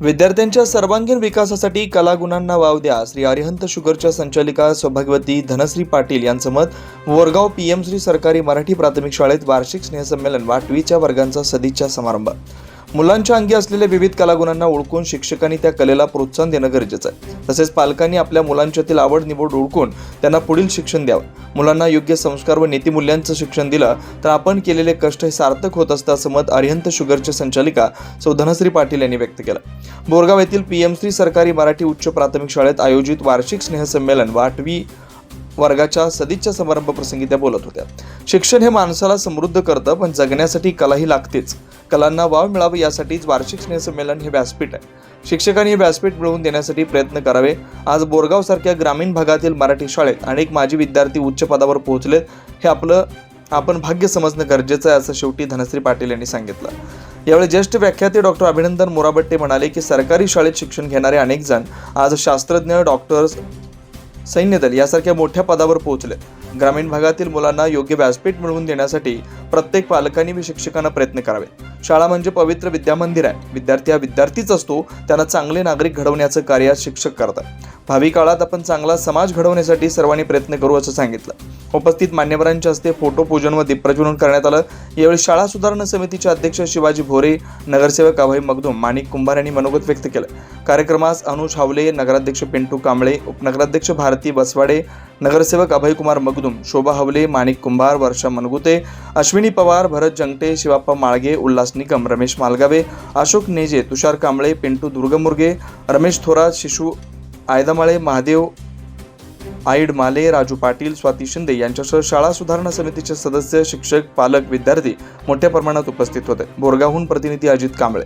विद्यार्थ्यांच्या सर्वांगीण विकासासाठी कलागुणांना वाव द्या. श्री अरिहंत शुगरच्या संचालिका सौभाग्यवती धनश्री पाटील यांचं मत वरगाव पीएम श्री सरकारी मराठी प्राथमिक शाळेत वार्षिक स्नेहसंमेलन वाटवीच्या वर्गांचा सदिच्छा समारंभ मुलांच्या अंगी असलेल्या विविध कलागुणांना ओळखून शिक्षकांनी त्या कलेला प्रोत्साहन देणं गरजेचं आहे. तसेच पालकांनी आपल्या मुलांच्यातील आवड निवड ओळखून त्यांना पुढील शिक्षण द्यावं. मुलांना योग्य संस्कार व नीतिमूल्यांचं शिक्षण दिलं तर आपण केलेले कष्ट हे सार्थक होत असतं असं मत अरिहंत शुगरच्या संचालिका सौ धनश्री पाटील यांनी व्यक्त केलं. बोरगाव येथील पीएम श्री सरकारी मराठी उच्च प्राथमिक शाळेत आयोजित वार्षिक स्नेहसंमेलन व आठवी वर्गाच्या सदिच्छा समारंभ प्रसंगी त्या बोलत होत्या. शिक्षण हे माणसाला समृद्ध करतं पण जगण्यासाठी कलाही लागतेच. कलांना वाव मिळावं यासाठीच वार्षिक स्नेहसंमेलन हे व्यासपीठ आहे. शिक्षकांनी हे व्यासपीठ मिळवून देण्यासाठी प्रयत्न करावे. आज बोरगाव सारख्या ग्रामीण भागातील मराठी शाळेत अनेक माजी विद्यार्थी उच्च पदावर पोहोचलेत हे आपलं आपण भाग्य समजणं गरजेचं आहे असं शेवटी धनश्री पाटील यांनी सांगितलं. यावेळी ज्येष्ठ व्याख्याते डॉक्टर अभिनंदन मोराबट्टे म्हणाले की सरकारी शाळेत शिक्षण घेणारे अनेक जण आज शास्त्रज्ञ डॉक्टर्स सैन्यदल यासारख्या मोठ्या पदावर पोहोचले. ग्रामीण भागातील मुलांना योग्य व्यासपीठ मिळवून देण्यासाठी प्रत्येक पालकांनी व शिक्षकांना प्रयत्न करावे. शाळा म्हणजे पवित्र विद्यामंदिर आहे. विद्यार्थी हा विद्यार्थीच असतो. त्यांना चांगले नागरिक घडवण्याचं कार्य शिक्षक करतात. भावी काळात आपण चांगला समाज घडवण्यासाठी सर्वांनी प्रयत्न करू असं सांगितलं. उपस्थित मान्यवरांच्या हस्ते फोटो पूजन व दीपप्रज्वलन करण्यात आलं. यावेळी शाळा सुधारणा समितीचे अध्यक्ष शिवाजी भोरे नगरसेवक अभय मगदूम माणिक कुंभार यांनी मनोगत व्यक्त केलं. कार्यक्रमास अनुज हावले नगराध्यक्ष पिंटू कांबळे उपनगराध्यक्ष भारती बसवाडे नगरसेवक अभयकुमार मगदूम शोभा हवले माणिक कुंभार वर्षा मनगुते अश्विनी पवार भरत जंगटे शिवाप्पा माळगे उल्हास निकम रमेश मालगावे अशोक नेजे तुषार कांबळे पिंटू दुर्गमुर्गे रमेश थोरात शिशू आयदामाळे महादेव आईड माले राजू पाटील स्वाती शिंदे यांच्यासह शाळा सुधारणा समितीचे सदस्य शिक्षक पालक विद्यार्थी मोठ्या प्रमाणात उपस्थित होते. बोरगावहून प्रतिनिधी अजित कांबळे.